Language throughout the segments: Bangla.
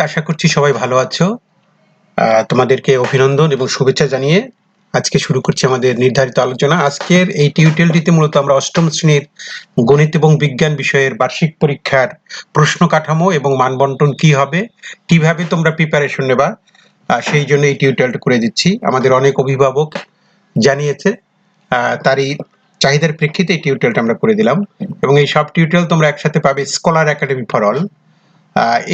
আশা করছি সবাই ভালো আছো। তোমাদেরকে অভিনন্দন এবং শুভেচ্ছা জানিয়ে আজকে শুরু করছি আমাদের নির্ধারিত আলোচনা। আজকের এই টিউটোরিয়ালটিতে মূলত আমরা অষ্টম শ্রেণির গণিত এবং বিজ্ঞান বিষয়ের বার্ষিক পরীক্ষার প্রশ্ন কাঠামো এবং মানবন্টন কি হবে, কীভাবে তোমরা প্রিপারেশন নেবা সেই জন্য এই টিউটোরিয়ালটা করে দিচ্ছি। আমাদের অনেক অভিভাবক জানিয়েছে তারই চাহিদার প্রেক্ষিতে এই টিউটোরিয়ালটা আমরা করে দিলাম। এবং এই সব টিউটোরিয়াল তোমরা একসাথে পাবে স্কলার একাডেমি ফর অল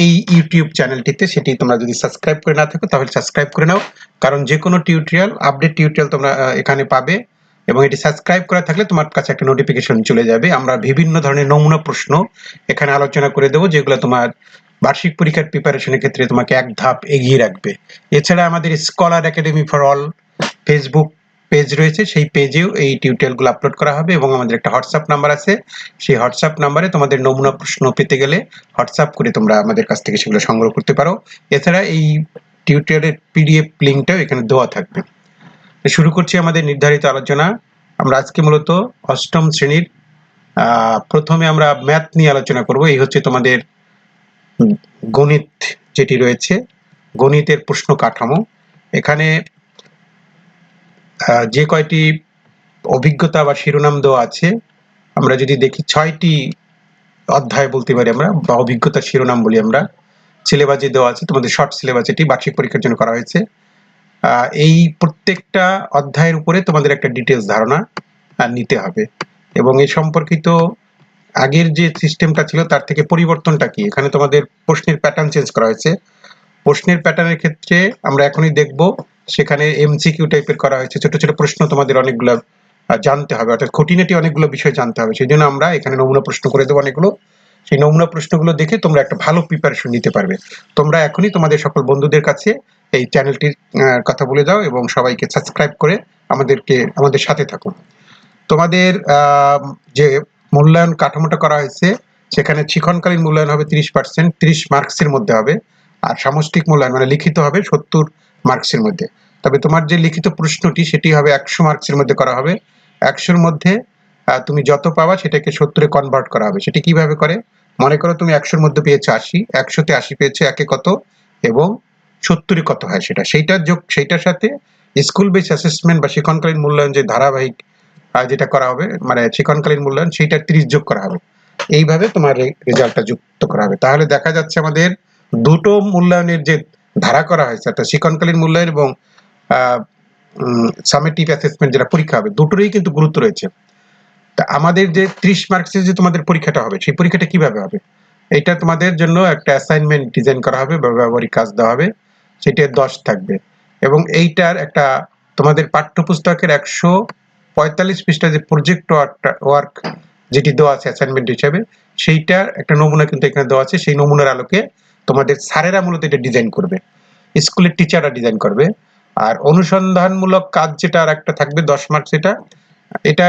এই ইউটিউব চ্যানেলটিতে সেটি তোমরা যদি সাবস্ক্রাইব করে না থাকো, তাহলে সাবস্ক্রাইব করে নাও। কারণ যে কোনো টিউটোরিয়াল আপডেট টিউটোরিয়াল তোমরা এখানে পাবে। এবং এটি সাবস্ক্রাইব করা থাকলে তোমার কাছে একটা নোটিফিকেশন চলে যাবে। আমরা বিভিন্ন ধরনের নমুনা প্রশ্ন এখানে আলোচনা করে দেবো, যেগুলো তোমার বার্ষিক পরীক্ষার প্রিপারেশনের ক্ষেত্রে তোমাকে এক ধাপ এগিয়ে রাখবে। এছাড়া আমাদের scholar academy for all Facebook page রয়েছে, সেই পেজেও এই টিউটোরিয়ালগুলো আপলোড করা হবে এবং আমাদের একটা হোয়াটসঅ্যাপ নাম্বার আছে। সেই হোয়াটসঅ্যাপ নাম্বারে তোমাদের নমুনা প্রশ্ন পেতে গেলে হোয়াটসঅ্যাপ করে তোমরা আমাদের কাছ থেকে সেগুলো সংগ্রহ করতে পারো। এছাড়া এই টিউটোরিয়ালের পিডিএফ লিঙ্কটাও এখানে দেওয়া থাকবে। শুরু করছি আমাদের নির্ধারিত আলোচনা। আমরা আজকে মূলত অষ্টম শ্রেণির প্রথমে আমরা ম্যাথ নিয়ে আলোচনা করব। এই হচ্ছে তোমাদের গণিত যেটি রয়েছে। গণিতের প্রশ্ন কাঠামো। এখানে যে কয়টি অভিজ্ঞতা বা শিরোনাম দেওয়া আছে, আমরা যদি দেখি ছয়টি অধ্যায় বলতে পারি আমরা, বা অভিজ্ঞতা শিরোনাম বলি আমরা সিলেবাসে দেওয়া আছে, তোমাদের শর্ট সিলেবাস এটি, বার্ষিক পরীক্ষার জন্য করা হয়েছে। এই প্রত্যেকটা অধ্যায়ের উপরে তোমাদের একটা ডিটেলস ধারণা নিতে হবে। এবং এই সম্পর্কিত আগের যে সিস্টেমটা ছিল, তার থেকে পরিবর্তনটা কি? এখানে তোমাদের প্রশ্নের প্যাটার্ন চেঞ্জ করা হয়েছে। প্রশ্নের প্যাটার্নের ক্ষেত্রে আমরা এখনই দেখব সেখানে এমসিকিউ টাইপের করা হয়েছে। ছোট ছোট প্রশ্ন তোমাদের অনেকগুলো জানতে হবে। অর্থাৎ খুঁটিনাটি অনেকগুলো বিষয় জানতে হবে। সেই জন্য আমরা এখানে নমুনা প্রশ্ন করে দেবো অনেকগুলো। সেই নমুনা প্রশ্নগুলো দেখে তোমরা একটা ভালো প্রিপারেশন নিতে পারবে। তোমরা এখনই তোমাদের সকল বন্ধুদের কাছে এই চ্যানেলটির কথা বলে দাও এবং সবাইকে সাবস্ক্রাইব করে আমাদেরকে, আমাদের সাথে থাকুন তোমাদের যে মূল্যায়ন কাঠামোটা করা হয়েছে, সেখানে শিক্ষণকালীন মূল্যায়ন হবে তিরিশ পার্সেন্ট তিরিশ মার্কসের মধ্যে হবে। আর সামষ্টিক মূল্যায়ন মানে লিখিত হবে সত্তর মার্কসের মধ্যে। তবে তোমার যে লিখিত প্রশ্নটি, সেটি হবে একশো মার্কসের মধ্যে করা হবে। একশোর মধ্যে তুমি যত পাবা সেটাকে সত্তরে কনভার্ট করা হবে। সেটি কীভাবে করে? মনে করো তুমি একশোর মধ্যে পেয়েছ আশি, একশোতে আশি পেয়েছ একে কত? এবং সত্তরে কত হয় সেটা? সেইটার যোগ, সেইটার সাথে স্কুল বেস অ্যাসেসমেন্ট বা শিক্ষণকালীন মূল্যায়ন যে ধারাবাহিক যেটা করা হবে মানে শিক্ষণকালীন মূল্যায়ন, সেইটা তিরিশ যোগ করা হবে। এইভাবে তোমার রেজাল্টটা যুক্ত করা হবে। তাহলে দেখা যাচ্ছে আমাদের দুটো মূল্যায়নের যে ধারা করা হয়েছে, অর্থাৎ শিক্ষণকালীন মূল্যায়ন এবং সামেটিভ অ্যাসেসমেন্ট যেটা পরীক্ষা হবে, দুটোরই কিন্তু গুরুত্ব রয়েছে। তা আমাদের যে ত্রিশ মার্কসের যে তোমাদের পরীক্ষাটা হবে, সেই পরীক্ষাটা কীভাবে হবে? এটা তোমাদের জন্য একটা অ্যাসাইনমেন্ট ডিজাইন করা হবে, বা ব্যবহারিক কাজ দেওয়া হবে, সেটা দশ থাকবে। এবং এইটার একটা তোমাদের পাঠ্যপুস্তকের একশো পঁয়তাল্লিশ পৃষ্ঠা যে প্রজেক্ট ওয়ার্ক যেটি দেওয়া আছে অ্যাসাইনমেন্ট হিসাবে, সেইটার একটা নমুনা কিন্তু এখানে দেওয়া আছে, সেই নমুনার আলোকে তোমাদের স্যারেরা মূলত এটা ডিজাইন করবে। স্কুলের টিচাররা ডিজাইন করবে। আর অনুসন্ধানমূলক কাজ যেটা আর একটা থাকবে, দশ মার্কস এটা এটা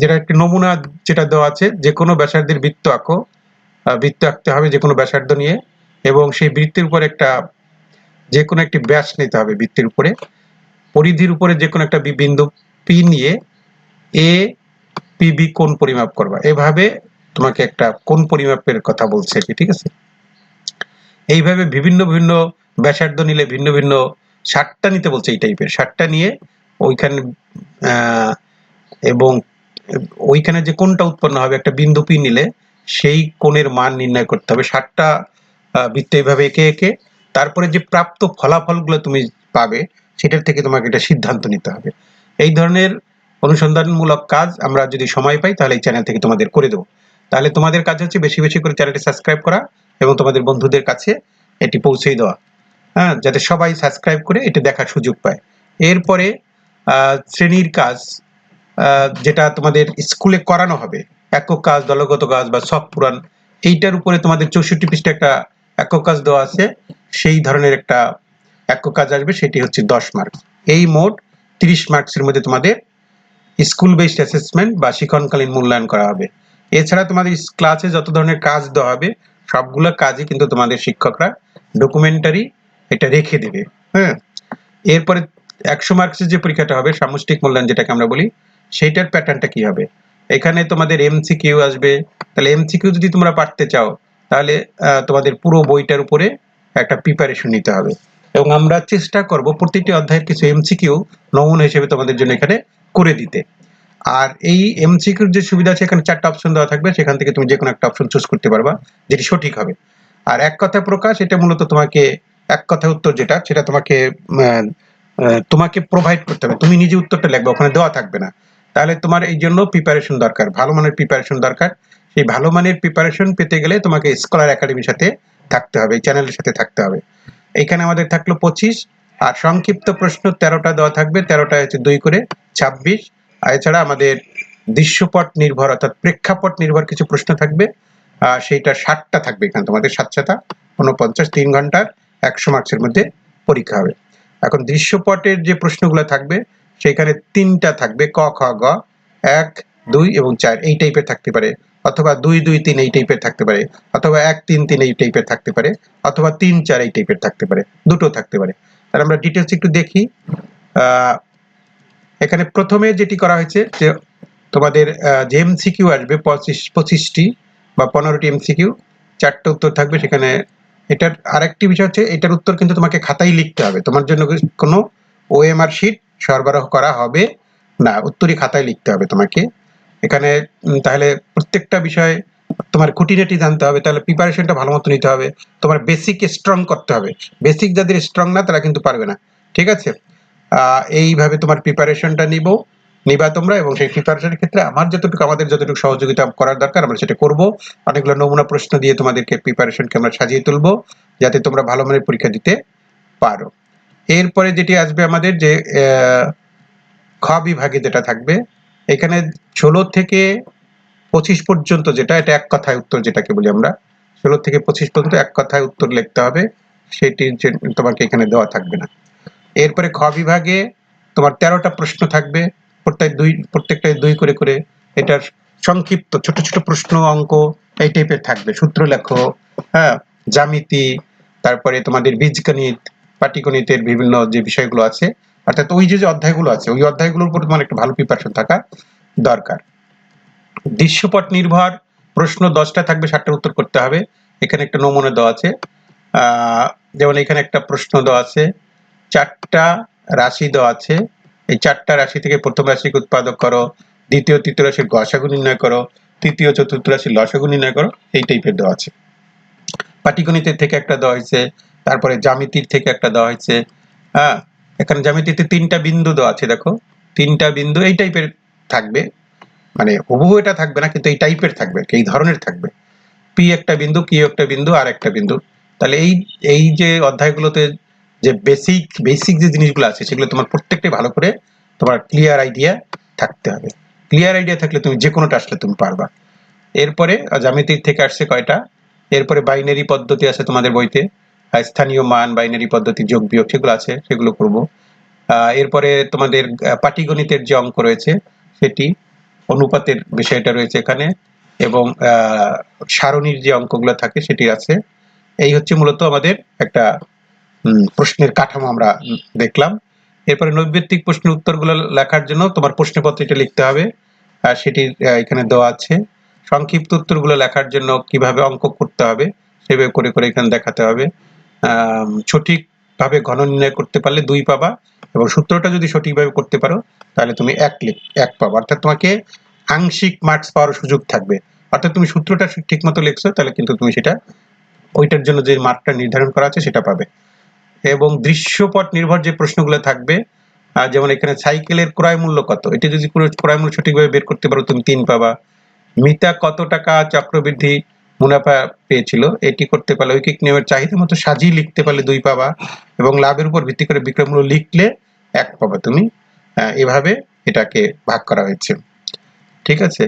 যেটা একটি নমুনা যেটা দেওয়া আছে যে কোনো ব্যাসার্ধের বৃত্ত আঁকো বৃত্ত আঁকতে হবে যে কোনো ব্যাসার্ধ নিয়ে, এবং সেই বৃত্তের উপর একটা যে কোনো একটি ব্যাস নিতে হবে বৃত্তের উপরে। পরিধির উপরে যে কোনো একটা বিন্দু পি নিয়ে এ পিবি কোন পরিমাপ করবা। এভাবে তোমাকে একটা কোন পরিমাপের কথা বলছে ঠিক আছে? এইভাবে বিভিন্ন বিভিন্ন ব্যাসার্ধ নিলে ভিন্ন ভিন্ন ষাটটা নিতে বলছে এই টাইপের ষাটটা নিয়ে ওইখানে এবং ওইখানে যে কোনটা উৎপন্ন হবে, একটা বিন্দু পি নিলে সেই কোণের মান নির্ণয় করতে হবে। ষাটটা বৃত্ত এইভাবে এঁকে এঁকে তারপরে যে প্রাপ্ত ফলাফলগুলো তুমি পাবে, সেটার থেকে তোমাকে এটা সিদ্ধান্ত নিতে হবে। এই ধরনের অনুসন্ধানমূলক কাজ আমরা যদি সময় পাই, তাহলে এই চ্যানেল থেকে তোমাদের করে দেবো। তাহলে তোমাদের কাজ হচ্ছে বেশি বেশি করে চ্যানেলটি সাবস্ক্রাইব করা এবং তোমাদের বন্ধুদের কাছে এটি পৌঁছে দেওয়া। হ্যাঁ যাতে সবাই সাবস্ক্রাইব করে এটা দেখার সুযোগ পায়। এরপরে শ্রেণির কাজ যেটা তোমাদের স্কুলে করানো হবে, একক কাজ, দলগত কাজ বা সব পুরাণ, এইটার উপরে তোমাদের চৌষট্টি পৃষ্ঠা একটা একক কাজ দেওয়া আছে। সেই ধরনের একটা একক কাজ আসবে, সেটি হচ্ছে দশ মার্কস এই মোট তিরিশ মার্কসের মধ্যে তোমাদের স্কুল বেসড অ্যাসেসমেন্ট বা শিক্ষণকালীন মূল্যায়ন করা হবে। এছাড়া তোমাদের ক্লাসে যত ধরনের কাজ দেওয়া হবে সবগুলো কাজই কিন্তু তোমাদের শিক্ষকরা ডকুমেন্টারি এটা রেখে দেবে হ্যাঁ এরপরে একশো মার্কসের যে পরীক্ষাটা হবে, সামষ্টিক মূল্যায়ন যেটাকে আমরা বলি, সেইটার প্যাটার্নটা কি হবে? এখানে তোমাদের এমসিকিউ আসবে, তাহলে এমসিকিউ যদি তোমরা পারতে চাও, তাহলে তোমাদের পুরো বইটার উপরে একটা প্রিপারেশন নিতে হবে। এবং আমরা চেষ্টা করব প্রতিটি অধ্যায়ের কিছু এমসিকিউ নমুনা হিসেবে তোমাদের জন্য এখানে করে দিতে। আর এই এমসিকিউর যে সুবিধা আছে, এখানে চারটা অপশন দেওয়া থাকবে। সেখান থেকে তুমি যে কোনো একটা অপশন চুজ করতে পারবা, যেটি সঠিক হবে। আর এক কথায় প্রকাশ, এটা মূলত তোমাকে, এক কথায় উত্তর যেটা, সেটা তোমাকে তোমাকে প্রোভাইড করতে হবে। তুমি নিজে উত্তরটা লিখবে, ওখানে দেওয়া থাকবে না। তাহলে তোমার এই জন্য প্রিপারেশন দরকার। ভালো মানের প্রিপারেশন দরকার। সেই ভালো মানের প্রিপারেশন পেতে গেলে তোমাকে স্কলার একাডেমির সাথে থাকতে হবে, এই চ্যানেলের সাথে থাকতে হবে। এখানে আমাদের থাকল পঁচিশ। আর সংক্ষিপ্ত প্রশ্ন তেরোটা দেওয়া থাকবে। তেরোটা হচ্ছে দুই করে ছাব্বিশ। এছাড়া আমাদের দৃশ্যপট নির্ভর, অর্থাৎ প্রেক্ষাপট নির্ভর কিছু প্রশ্ন থাকবে। সেইটা ষাটটা থাকবে এখানে, তোমাদের সাত সাতা উনপঞ্চাশ তিন ঘণ্টার একশো মার্কসের মধ্যে পরীক্ষা হবে। এখন দৃশ্যপটের যে প্রশ্নগুলো থাকবে সেখানে তিনটা থাকবে, ক, খ, গ, এক, দুই এবং চার। এই টাইপের থাকতে পারে। অথবা দুই দুই, তিন এই টাইপের থাকতে পারে। অথবা এক, তিন তিন এই টাইপের থাকতে পারে। অথবা তিন, চার এই টাইপের থাকতে পারে। দুটো থাকতে পারে। আর আমরা ডিটেলস একটু দেখি। এখানে প্রথমে যেটি করা হয়েছে যে তোমাদের যে এমসিকিউ আসবে, পঁচিশ পঁচিশটি বা পনেরোটি এমসিকিউ চারটে উত্তর থাকবে সেখানে। এটার আরেকটি বিষয় হচ্ছে, এটার উত্তর কিন্তু তোমাকে খাতায় লিখতে হবে। তোমার জন্য কোনো ওএমআর শিট সরবরাহ করা হবে না, উত্তরই খাতায় লিখতে হবে তোমাকে। এখানে তাহলে প্রত্যেকটা বিষয়ে তোমার খুঁটিনাটি জানতে হবে, তাহলে প্রিপারেশনটা ভালো মতো নিতে হবে। তোমার বেসিক স্ট্রং করতে হবে। বেসিক যাদের স্ট্রং না, তারা কিন্তু পারবে না। ঠিক আছে? এইভাবে তোমার প্রিপারেশনটা নিব, নিবা তোমরা এবং সেই প্রিপারেশনের ক্ষেত্রে আমার যতটুকু, আমাদের যতটুকু সহযোগিতা করার দরকার, আমরা সেটা করব। অনেকগুলো নমুনা প্রশ্ন দিয়ে তোমাদেরকে প্রিপারেশনকে আমরা সাজিয়ে তুলবো, যাতে তোমরা ভালো মানের পরীক্ষা দিতে পারো। এরপরে যেটি আসবে আমাদের যে খ বিভাগে যেটা থাকবে, এখানে ষোলো থেকে পঁচিশ পর্যন্ত যেটা, এটা এক কথায় উত্তর যেটাকে বলি আমরা, ষোলো থেকে পঁচিশ পর্যন্ত এক কথায় উত্তর লিখতে হবে জন্য তোমাকে এখানে দেওয়া থাকবে না। এরপরে খ বিভাগে তোমার তেরোটা প্রশ্ন থাকবে। প্রত্যেক দুই, প্রত্যেকটায় দুই করে করে এটার সংক্ষিপ্ত ছোট ছোট প্রশ্ন অঙ্ক এই টাইপের থাকবে। সূত্র লেখো হ্যাঁ জ্যামিতি, তারপরে তোমাদের বীজগণিত, পাটিগণিতের বিভিন্ন যে বিষয়গুলো আছে, অর্থাৎ ওই যে যে অধ্যায়গুলো আছে, ওই অধ্যায়গুলোর উপর তোমার একটা ভালো প্রিপারেশন থাকা দরকার। দৃশ্যপট নির্ভর, প্রশ্ন দশটা থাকবে সাতটার উত্তর করতে হবে। এখানে একটা নমুনা দেওয়া আছে। যেমন এখানে একটা প্রশ্ন দেওয়া আছে চারটা রাশি দেওয়া আছে। এই চারটা রাশি থেকে প্রথম রাশিকে উৎপাদক করো, দ্বিতীয়, তৃতীয় রাশির গসাগু নির্ণয় করো, তৃতীয়, চতুর্থ রাশির লসাগু নির্ণয় করো, এই টাইপের দেওয়া আছে। পাটিগণিতের থেকে একটা দেওয়া হয়েছে, তারপরে জ্যামিতির থেকে একটা দেওয়া হয়েছে। হ্যাঁ এখানে জ্যামিতিতে তিনটা বিন্দু দেওয়া আছে, দেখো। তিনটা বিন্দু এই টাইপের থাকবে। মানে হুবহু এটা থাকবে না, কিন্তু এই টাইপের থাকবে, এই ধরনের থাকবে। পি একটা বিন্দু কিউ একটা বিন্দু, আর একটা বিন্দু। তাহলে এই এই যে অধ্যায়গুলোতে যে বেসিক বেসিক যে জিনিসগুলো আছে, সেগুলো তোমার প্রত্যেকটাই ভালো করে তোমার ক্লিয়ার আইডিয়া থাকতে হবে। ক্লিয়ার আইডিয়া থাকলে তুমি যে কোনোটা আসলে তুমি পারবা। এরপরে জ্যামিতির থেকে আসছে কয়টা? এরপরে বাইনারি পদ্ধতি আছে তোমাদের বইতে। স্থানীয় মান বাইনারি পদ্ধতি, যোগ, বিয়োগ, সেগুলো আছে, সেগুলো করব। এরপরে তোমাদের পাটিগণিতের যে অঙ্ক রয়েছে, সেটি অনুপাতের বিষয়টা রয়েছে এখানে। এবং সারণীর যে অঙ্কগুলো থাকে সেটি আছে। এই হচ্ছে মূলত আমাদের একটা প্রশ্নের কাঠামো আমরা দেখলাম। এরপরে নৈবেত্তিক প্রশ্নের উত্তরগুলো লেখার জন্য তোমার প্রশ্নপত্রটা লিখতে হবে। আর সেটি এখানে দেওয়া আছে। সংক্ষিপ্ত উত্তরগুলো লেখার জন্য কীভাবে অঙ্ক করতে হবে সেভাবে করে করে এখানে দেখাতে হবে। সঠিকভাবে ঘন নির্ণয় করতে পারলে দুই পাবা এবং সূত্রটা যদি সঠিকভাবে করতে পারো তাহলে তুমি এক লিখ এক পাবা। অর্থাৎ তোমাকে আংশিক মার্কস পাওয়ার সুযোগ থাকবে। অর্থাৎ তুমি সূত্রটা ঠিক মতো লিখছো তাহলে কিন্তু তুমি সেটা ওইটার জন্য যে মার্কটা নির্ধারণ করা আছে সেটা পাবে। এবং দৃশ্যপট নির্ভর যে প্রশ্নগুলো থাকবে যেমন এখানে সাইকেলের ক্রয় মূল্য কত? এটা যদি ক্রয় মূল্য সঠিকভাবে বের করতে পারো, তুমি তিন পাবা। মিতা কত টাকা চক্রবৃদ্ধি মুনাফা পেয়েছিল? এটি করতে পারলে ঐকিক নিয়মের চাহিদা মতো সাজিয়ে লিখতে পারলে দুই পাবা এবং লাভের উপর ভিত্তি করে বিক্রয় মূল্য লিখলে এক পাবা তুমি। এভাবে এটাকে ভাগ করা হয়েছে। ঠিক আছে?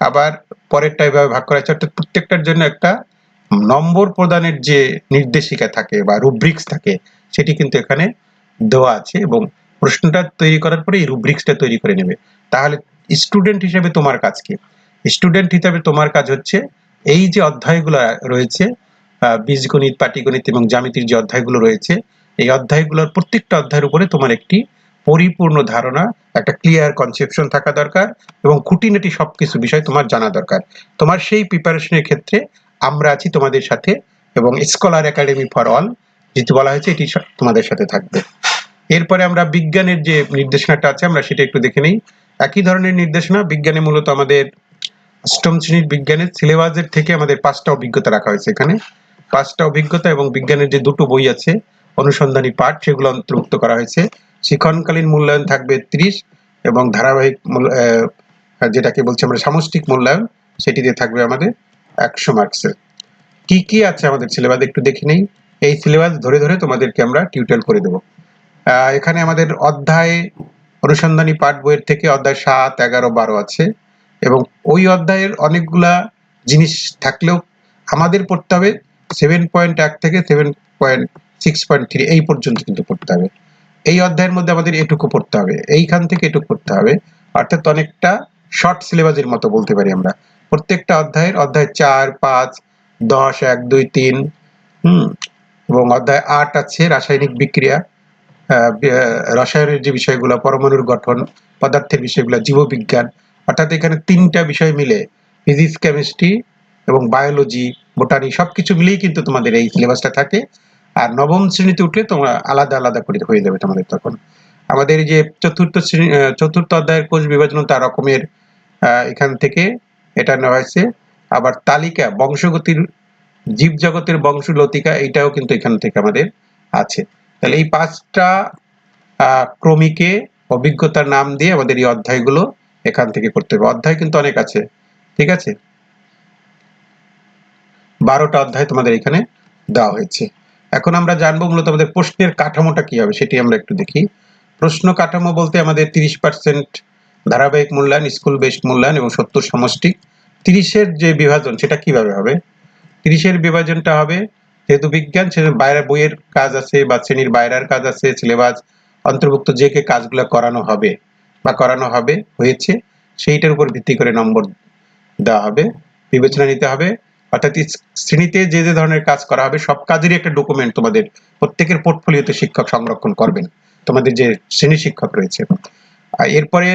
আবার পরেরটা এভাবে ভাগ করা হয়েছে। অর্থাৎ প্রত্যেকটার জন্য একটা নম্বর প্রদানের যে নির্দেশিকা থাকে বা রুব্রিক্স থাকে সেটি কিন্তু এখানে দেওয়া আছে এবং প্রশ্নটা তৈরি করার পরে এই রুব্রিক্সটা তৈরি করে নেবে। তাহলে স্টুডেন্ট হিসেবে তোমার কাজ কি? স্টুডেন্ট হিসেবে তোমার কাজ হচ্ছে এই যে অধ্যায়গুলো রয়েছে বীজগণিত, পাটিগণিত এবং জ্যামিতির যে অধ্যায়গুলো রয়েছে, এই অধ্যায়গুলোর প্রত্যেকটা অধ্যায়ের উপরে তোমার একটি পরিপূর্ণ ধারণা, একটা ক্লিয়ার কনসেপশন থাকা দরকার এবং খুঁটিনাটি সবকিছু বিষয় তোমার জানা দরকার। তোমার সেই প্রিপারেশনের ক্ষেত্রে আমরা আছি তোমাদের সাথে এবং স্কলার একাডেমি ফর অল যেটি বলা হয়েছে, এটি তোমাদের সাথে থাকবে। এরপরে আমরা বিজ্ঞানের যে নির্দেশনাটা আছে, আমরা সেটা একটু দেখে নিই। একই ধরনের নির্দেশনা, বিজ্ঞানে মূলত আমাদের অষ্টম শ্রেণির বিজ্ঞানের সিলেবাসের থেকে আমাদের পাঁচটা অভিজ্ঞতা রাখা হয়েছে এখানে। পাঁচটা অভিজ্ঞতা এবং বিজ্ঞানের যে দুটো বই আছে, অনুসন্ধানী পাঠ, সেগুলো অন্তর্ভুক্ত করা হয়েছে। শিক্ষণকালীন মূল্যায়ন থাকবে ত্রিশ এবং ধারাবাহিক যেটাকে বলছি আমরা সামষ্টিক মূল্যায়ন সেটিতে থাকবে আমাদের একশো মার্কসের কি কি আছে আমাদের সিলেবাস একটু দেখে নেই। এই সিলেবাস ধরে ধরে তোমাদেরকে আমরা টিউটোরিয়াল করে দেবো। এখানে আমাদের অধ্যায় অনুসন্ধানী পাঠ বইয়ের থেকে অধ্যায় সাত, এগারো, বারো আছে এবং ওই অধ্যায়ের অনেকগুলা জিনিস থাকলেও আমাদের পড়তে হবে সেভেন পয়েন্ট এক থেকে seven point six point three এই পর্যন্ত কিন্তু পড়তে হবে। এই অধ্যায়ের মধ্যে আমাদের এটুকু পড়তে হবে, এইখান থেকে এটুকু পড়তে হবে। অর্থাৎ অনেকটা শর্ট সিলেবাসের মতো বলতে পারি আমরা। প্রত্যেকটা অধ্যায়ের অধ্যায় চার, পাঁচ, দশ, এক, দুই, তিন, হুম এবং অধ্যায় আট আছে, রাসায়নিক বিক্রিয়া রসায়নের যে বিষয়গুলো, পরমাণুর গঠন, পদার্থের বিষয়গুলো, জীববিজ্ঞান, অর্থাৎ এখানে তিনটা বিষয় মিলে, ফিজিক্স, কেমিস্ট্রি এবং বায়োলজি, বোটানি, সবকিছু মিলেই কিন্তু তোমাদের এই সিলেবাসটা থাকে। আর নবম শ্রেণীতে উঠলে তোমরা আলাদা আলাদা করে হয়ে যাবে তোমাদের তখন। আমাদের যে চতুর্থ শ্রেণি চতুর্থ অধ্যায়ের কোষ বিভাজন তার রকমের এখান থেকে এটা নেওয়া হয়েছে। আবার তালিকা, বংশগতির জীবজগতের বংশলতিকা এটাও কিন্তু এখান থেকে আমাদের আছে। তাহলে এই পাঁচটা ক্রমিকে অভিজ্ঞতার নাম দিয়ে আমাদের এই অধ্যায়গুলো এখান থেকে করতে হবে। অধ্যায় কিন্তু অনেক আছে, ঠিক আছে? বারোটা অধ্যায় তোমাদের এখানে দেওয়া হয়েছে। এখন আমরা জানব মূলত আমাদের প্রশ্নের কাঠামোটা কি হবে, সেটি আমরা একটু দেখি। প্রশ্ন কাঠামো বলতে আমাদের তিরিশ পার্সেন্ট ধারাবাহিক মূল্যায়ন স্কুল বেসড মূল্যায়ন এবং সত্তর সমষ্টিক তিরিশের যে বিভাজন, সেটা কীভাবে হবে? তিরিশের বিভাজনটা হবে। যেহেতু বিজ্ঞান সে বাইরে বইয়ের কাজ আছে বা শ্রেণির বাইরের কাজ আছে, সিলেবাস, অন্তর্ভুক্ত যে কে কাজগুলো করানো হবে বা করানো হবে, হয়েছে, সেইটার উপর ভিত্তি করে নম্বর দেওয়া হবে, বিবেচনা নিতে হবে। অর্থাৎ শ্রেণীতে যে যে ধরনের কাজ করা হবে, সব কাজেরই একটা ডকুমেন্ট তোমাদের প্রত্যেকের পোর্টফোলিওতে শিক্ষক সংরক্ষণ করবেন। তোমাদের যে শ্রেণি শিক্ষক রয়েছে। এরপরে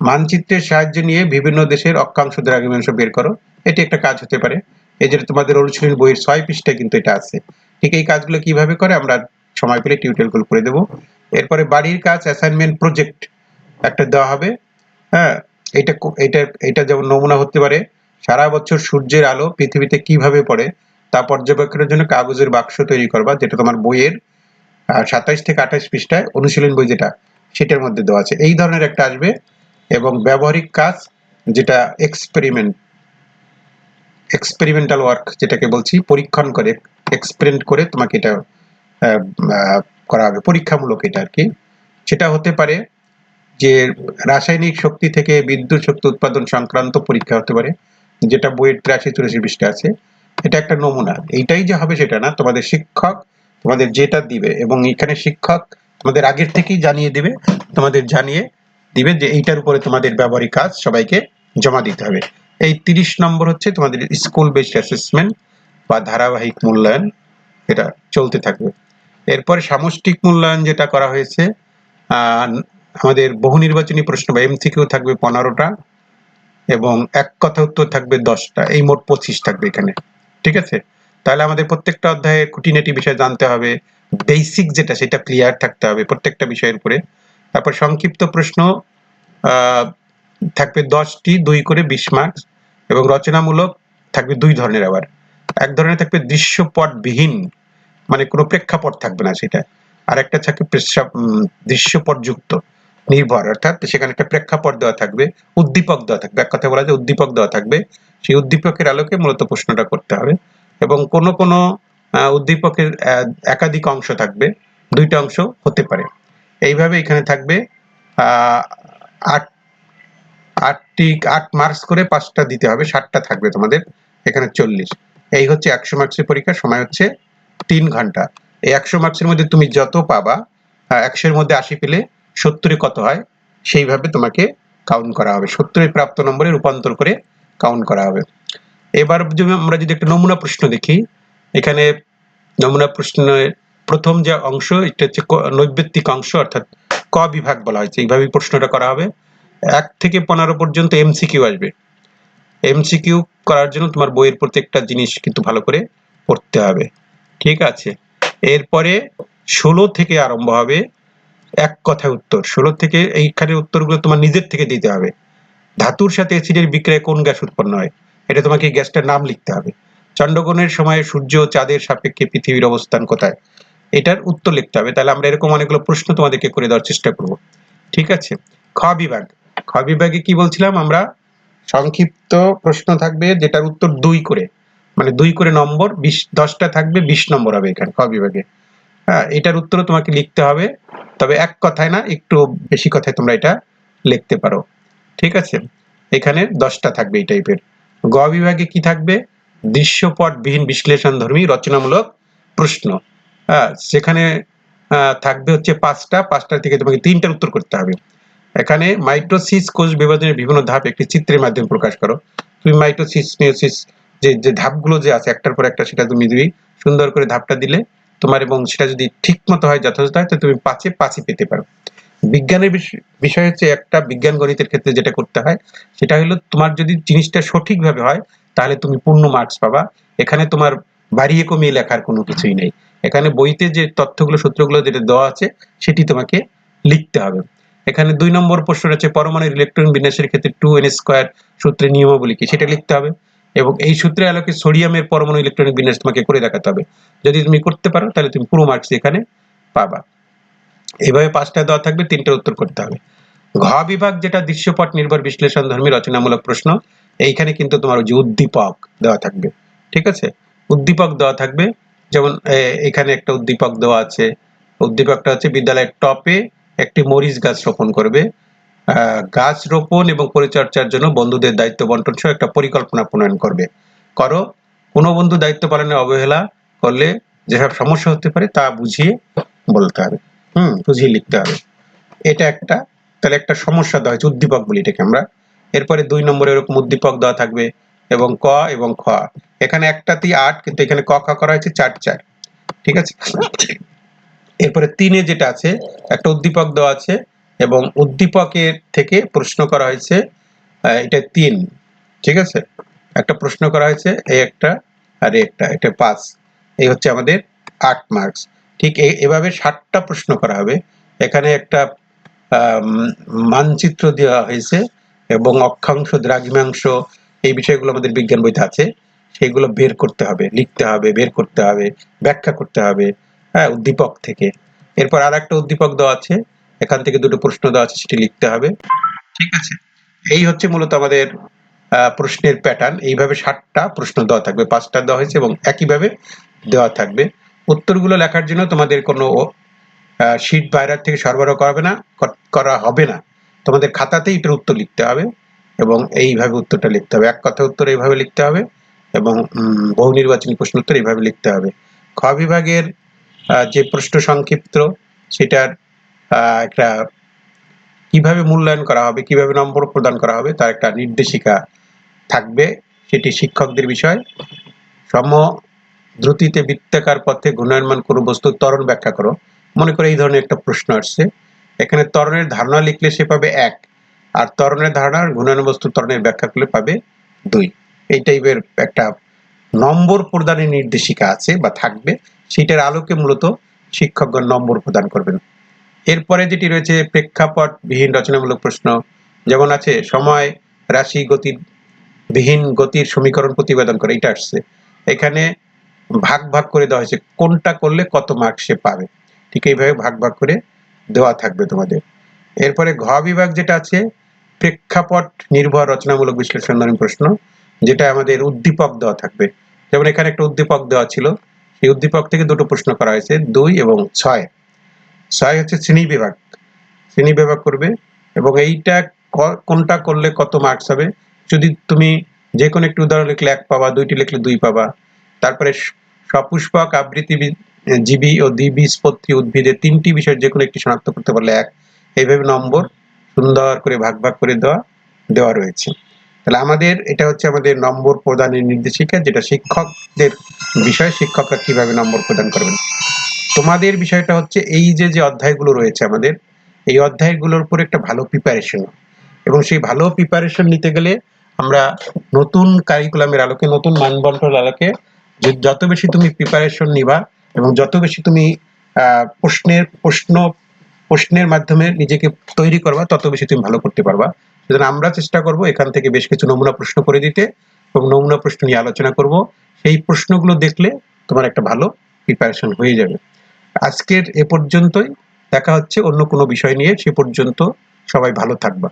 মানচিত্রের সাহায্য নিয়ে বিভিন্ন দেশের অক্ষাংশ দ্রাঘিমাংশ বের করো। এটি একটা কাজ হতে পারে। এই যে তোমাদের অনুশীলন বইয়ের ছয় পৃষ্ঠায় কিন্তু এটা আছে। ঠিক এই কাজগুলো কীভাবে করে আমরা সময় পেলে টিউটোরিয়াল করে দেবো। এরপরে বাড়ির কাজ অ্যাসাইনমেন্ট প্রজেক্ট একটা দেওয়া হবে। হ্যাঁ এটা এটা এটা যেমন নমুনা হতে পারে, সারা বছর সূর্যের আলো পৃথিবীতে কীভাবে পড়ে তা পর্যবেক্ষণের জন্য কাগজের বাক্স তৈরি করবা, যেটা তোমার বইয়ের সাতাইশ থেকে আঠাইশ পৃষ্ঠায় অনুশীলন বই যেটা, সেটার মধ্যে দেওয়া আছে। এই ধরনের একটা আসবে এবং ব্যবহারিক কাজ, যেটা এক্সপেরিমেন্ট এক্সপেরিমেন্টাল ওয়ার্ক যেটাকে বলছি, পরীক্ষণ করে এক্সপেরিমেন্ট করে তোমাকে এটা করা হবে, পরীক্ষামূলক এটা আর কি। সেটা হতে পারে যে রাসায়নিক শক্তি থেকে বিদ্যুৎ শক্তি উৎপাদন সংক্রান্ত পরীক্ষা হতে পারে, যেটা বইয়ের ত্রাশি চুরাশি পৃষ্ঠা আছে। এটা একটা নমুনা। এইটাই যে হবে সেটা না, তোমাদের শিক্ষক তোমাদের যেটা দিবে এবং এখানে শিক্ষক তোমাদের আগের থেকেই জানিয়ে দিবে, তোমাদের জানিয়ে দিবে যে এইটার উপরে তোমাদের ব্যবহারিক কাজ সবাইকে জমা দিতে হবে। এই তিরিশ নম্বর হচ্ছে তোমাদের স্কুল বেসড অ্যাসেসমেন্ট বা ধারাবাহিক মূল্যায়ন, এটা চলতে থাকবে। এরপরে সামষ্টিক মূল্যায়ন যেটা করা হয়েছে আমাদের বহু নির্বাচনী প্রশ্ন বা এমসিকিউ থাকবে পনেরোটা এবং এক কথা উত্তর থাকবে দশটা, এই মোট পঁচিশ থাকবে এখানে, ঠিক আছে? তাহলে আমাদের প্রত্যেকটা অধ্যায়ে খুঁটিনাটি বিষয় জানতে হবে বেসিক যেটা সেটা ক্লিয়ার থাকতে হবে প্রত্যেকটা বিষয়ের উপরে। তারপর সংক্ষিপ্ত প্রশ্ন থাকবে দশটি, দুই করে বিশ মার্কস এবং রচনামূলক থাকবে দুই ধরনের আবার। এক ধরনের থাকবে দৃশ্যপটবিহীন মানে কোনো প্রেক্ষাপট থাকবে না সেটা। আর একটা থাকবে দৃশ্যপটযুক্ত, নির্ভর। অর্থাৎ সেখানে একটা প্রেক্ষাপট দেওয়া থাকবে, উদ্দীপক দেওয়া থাকবে। এক কথা বলা যায় উদ্দীপক দেওয়া থাকবে। সেই উদ্দীপকের আলোকে মূলত প্রশ্নটা করতে হবে। এবং কোন কোন উদ্দীপকের একাধিক অংশ থাকবে, দুইটা অংশ হতে পারে। এইভাবে এখানে থাকবে আট আটটি, আট মার্কস করে পাঁচটা দিতে হবে ষাটটা থাকবে তোমাদের, এখানে চল্লিশ। এই হচ্ছে একশো মার্কসের পরীক্ষা, সময় হচ্ছে তিন ঘণ্টা। এই একশো মার্কসের মধ্যে তুমি যত পাবা একশোর মধ্যে আশি পেলে সত্তরে কত হয়, সেইভাবে তোমাকে কাউন্ট করা হবে। সত্তরে প্রাপ্ত নম্বরে রূপান্তর করে কাউন্ট করা হবে। এবার আমরা যদি একটা নমুনা প্রশ্ন দেখি, এখানে নমুনা প্রশ্নের প্রথম যে অংশ, এটা হচ্ছে নৈবেত্তিক অংশ, অর্থাৎ ক বিভাগ বলা হয়েছে। এইভাবে প্রশ্নটা করা হবে। এক থেকে পনেরো পর্যন্ত এমসিকিউ আসবে। এমসিকিউ করার জন্য তোমার বইয়ের প্রত্যেকটা জিনিস কিন্তু ভালো করে পড়তে হবে। ঠিক আছে? এরপরে ষোলো থেকে আরম্ভ হবে এক কথায় উত্তর। ষোলো থেকে এইখানে উত্তরগুলো তোমার নিজের থেকে দিতে হবে। ধাতুর সাথে অ্যাসিডের বিক্রিয়ায় কোন গ্যাস উৎপন্ন হয়? এটা তোমাকে গ্যাসটার নাম লিখতে হবে। চন্দ্রগ্রহণের সময় সূর্য চাঁদের সাপেক্ষে পৃথিবীর অবস্থান কোথায়? এটার উত্তর লিখতে হবে। তাহলে আমরা এরকম অনেকগুলো প্রশ্ন তোমাদেরকে করে দেওয়ার চেষ্টা করব। ঠিক আছে? খ বিভাগ। খ বিভাগে কি বলছিলাম আমরা? সংক্ষিপ্ত প্রশ্ন থাকবে যেটার উত্তর দুই করে। মানে দুই করে নম্বর, বিশ, দশটা থাকবে, বিশ নম্বর হবে এখানে খ বিভাগে হ্যাঁ এটার উত্তরও তোমাকে লিখতে হবে। তবে এক কথায় না, একটু বেশি কথায় তোমরা এটা লিখতে পারো। ঠিক আছে? এখানে দশটা থাকবে এই টাইপের গ বিভাগে কি থাকবে? দৃশ্যপট বিহীন বিশ্লেষণ ধর্মী রচনামূলক প্রশ্ন। হ্যাঁ সেখানে থাকবে হচ্ছে পাঁচটা। পাঁচটা থেকে তোমাকে তিনটার উত্তর করতে হবে। এখানে মাইটোসিস কোষ বিভাজনের বিভিন্ন ধাপ একটি চিত্রের মাধ্যমে প্রকাশ করো। তুমি মাইটোসিস মিওসিস যে যে ধাপগুলো যে আছে, একটার পর একটা সেটা তুমি দিবি সুন্দর করে ধাপটা দিলে তোমার এবং সেটা যদি ঠিক মতো হয়, যথাযথ হয়, তো তুমি পাঁচে পাঁচই পেতে পারো। বিজ্ঞানের বিষ- বিষয় হচ্ছে একটা বিজ্ঞান গণিতের ক্ষেত্রে যেটা করতে হয়, সেটা হলো তোমার যদি জিনিসটা সঠিকভাবে হয়, তাহলে তুমি পূর্ণ মার্কস পাবা। এখানে তোমার বাড়িয়ে কমিয়ে লেখার কোনো কিছুই নেই। এখানে বইতে যে তথ্যগুলো, সূত্রগুলো যেটা দেওয়া আছে, সেটি তোমাকে লিখতে হবে। এখানে দুই নম্বর প্রশ্ন হচ্ছে পরমাণুর ইলেকট্রন বিন্যাসের ক্ষেত্রে টু এন স্কোয়ার সূত্রের নিয়মাবলী কি সেটা লিখতে হবে। এবং এই সূত্রে আলোকে সোডিয়ামের পরমাণু ইলেকট্রনিক বিন্যাস তোমাকে করে দেখাতে হবে। যদি তুমি করতে পারো, তাহলে তুমি পুরো মার্কস এখানে পাবা। এইভাবে পাঁচটা দেওয়া থাকবে তিনটার উত্তর করতে হবে। ঘ বিভাগ যেটা দৃশ্যপট নির্ভর বিশ্লেষণ ধর্মী রচনামূলক প্রশ্ন, এইখানে কিন্তু তোমার যে উদ্দীপক দেওয়া থাকবে। ঠিক আছে? উদ্দীপক দেওয়া থাকবে। যেমন এখানে একটা উদ্দীপক দেওয়া আছে। উদ্দীপকটা হচ্ছে বিদ্যালয়ের টপে একটি মরিচ গাছ রোপণ করবে। গাছ রোপণ এবং পরিচর্যার জন্য বন্ধুদের দায়িত্ব বন্টন সহ একটা পরিকল্পনা প্রণয়ন করবে। করো, কোনো বন্ধু দায়িত্ব পালনে অবহেলা করলে যেসব সমস্যা হতে পারে তা বুঝিয়ে বলতে হবে। হুম, বুঝিয়ে লিখতে হবে। এটা একটা, তাহলে একটা সমস্যা দেওয়া হয়েছে, উদ্দীপক বলি এটাকে আমরা। এরপরে দুই নম্বরে এরকম উদ্দীপক দেওয়া থাকবে এবং ক এবং খ। এখানে একটাতেই আট, কিন্তু এখানে ক, খ করা হয়েছে চার চার। ঠিক আছে? এরপরে তিনে যেটা আছে, একটা উদ্দীপক দেওয়া আছে এবং উদ্দীপকের থেকে প্রশ্ন করা হয়েছে এটা তিন, ঠিক আছে? একটা প্রশ্ন করা হয়েছে এই একটা আর একটা, এটা পাঁচ, এই হচ্ছে আমাদের আট মার্কস ঠিক এভাবে ষাটটা প্রশ্ন করা হবে। এখানে একটা মানচিত্র দেওয়া হয়েছে এবং অক্ষাংশ, দ্রাঘিমাংশ, এই বিষয়গুলো আমাদের বিজ্ঞান বইতে আছে। সেগুলো বের করতে হবে, লিখতে হবে, বের করতে হবে, ব্যাখ্যা করতে হবে। হ্যাঁ উদ্দীপক থেকে। এরপর আর একটা উদ্দীপক দেওয়া আছে। এখান থেকে দুটো প্রশ্ন দেওয়া আছে, সেটি লিখতে হবে। ঠিক আছে। এই হচ্ছে মূলত আমাদের প্রশ্নের প্যাটার্ন এইভাবে ষাটটা প্রশ্ন দেওয়া থাকবে। পাঁচটা দেওয়া হয়েছে এবং একইভাবে দেওয়া থাকবে। উত্তরগুলো লেখার জন্য তোমাদের কোনো শিট বাইরের থেকে সরবরাহ করাবে না, কর- হবে না। তোমাদের খাতাতেই এটার উত্তর লিখতে হবে এবং এইভাবে উত্তরটা লিখতে হবে। এক কথা উত্তর এইভাবে লিখতে হবে এবং বহু নির্বাচনী প্রশ্ন উত্তর এইভাবে লিখতে হবে। খ বিভাগের যে প্রশ্ন সংক্ষিপ্ত, সেটার একটা কীভাবে মূল্যায়ন করা হবে, কীভাবে নম্বর প্রদান করা হবে, তার একটা নির্দেশিকা থাকবে সেটি শিক্ষকদের বিষয়। সম দ্রুতিতে বৃত্তাকার পথে ঘূর্ণায়মান কোনো বস্তুর ত্বরণ ব্যাখ্যা করো। মনে করে এই ধরনের একটা প্রশ্ন আসছে। এখানে ত্বরণের ধারণা লিখলে সে পাবে এক, আর ত্বরণের ধারণা আর ঘূর্ণায়মান বস্তুর ত্বরণের ব্যাখ্যা করলে পাবে দুই। এই টাইপের একটা নম্বর প্রদানের নির্দেশিকা আছে বা থাকবে। সেটার আলোকে মূলত শিক্ষকগণ নম্বর প্রদান করবেন। এরপরে যেটি রয়েছে প্রেক্ষাপট বিহীন রচনামূলক প্রশ্ন। যেমন আছে, সময়, রাশি, গতির, বিহীন গতির সমীকরণ প্রতিবেদন করে, এটা আসছে। এখানে ভাগ ভাগ করে দেওয়া হয়েছে, কোনটা করলে কত মার্ক সে পাবে? ঠিক এইভাবে ভাগ ভাগ করে দেওয়া থাকবে তোমাদের। এরপরে ঘ বিভাগ যেটা আছে, প্রেক্ষাপট নির্ভর রচনামূলক বিশ্লেষণধর্মী প্রশ্ন, যেটা আমাদের উদ্দীপক দেওয়া থাকবে। যেমন এখানে একটা উদ্দীপক দেওয়া ছিল সেই উদ্দীপক থেকে দুটো প্রশ্ন করা হয়েছে, দুই এবং ছয়। ছয় হচ্ছে শ্রেণি বিভাগ। শ্রেণি বিভাগ করবে এবং এইটা কোনটা করলে কত মার্কস হবে? যদি তুমি যে কোনো একটি উদাহরণ লিখলে এক পাবা, দুইটি লিখলে দুই পাবা। তারপরে সপুষ্পক, আবৃত্তি জীবী ও দ্বিবীজপত্রী উদ্ভিদের তিনটি বিষয় যে কোনো একটি শনাক্ত করতে পারলে এক। এইভাবে নম্বর সুন্দর করে ভাগ ভাগ করে দেওয়া দেওয়া রয়েছে। তাহলে আমাদের, এটা হচ্ছে আমাদের নম্বর প্রদানের নির্দেশিকা, যেটা শিক্ষকদের বিষয়, শিক্ষকরা কীভাবে নম্বর প্রদান করবেন। তোমাদের বিষয়টা হচ্ছে এই যে যে অধ্যায়গুলো রয়েছে আমাদের, এই অধ্যায়গুলোর উপর একটা ভালো প্রিপারেশন এবং সেই ভালো প্রিপারেশন নিতে গেলে আমরা নতুন কারিকুলামের আলোকে, নতুন মানবন্টন আলোকে যে, যত বেশি তুমি প্রিপারেশন নিবা এবং যত বেশি তুমি প্রশ্নের, প্রশ্ন, প্রশ্নের মাধ্যমে নিজেকে তৈরি করবা, তত বেশি তুমি ভালো করতে পারবা। সুতরাং আমরা চেষ্টা করব এখান থেকে বেশ কিছু নমুনা প্রশ্ন করে দিতে এবং নমুনা প্রশ্ন নিয়ে আলোচনা করব। সেই প্রশ্নগুলো দেখলে তোমার একটা ভালো প্রিপারেশন হয়ে যাবে। আজকের এ পর্যন্তই। দেখা হচ্ছে অন্য কোনো বিষয় নিয়ে। সে পর্যন্ত সবাই ভালো থাকবা।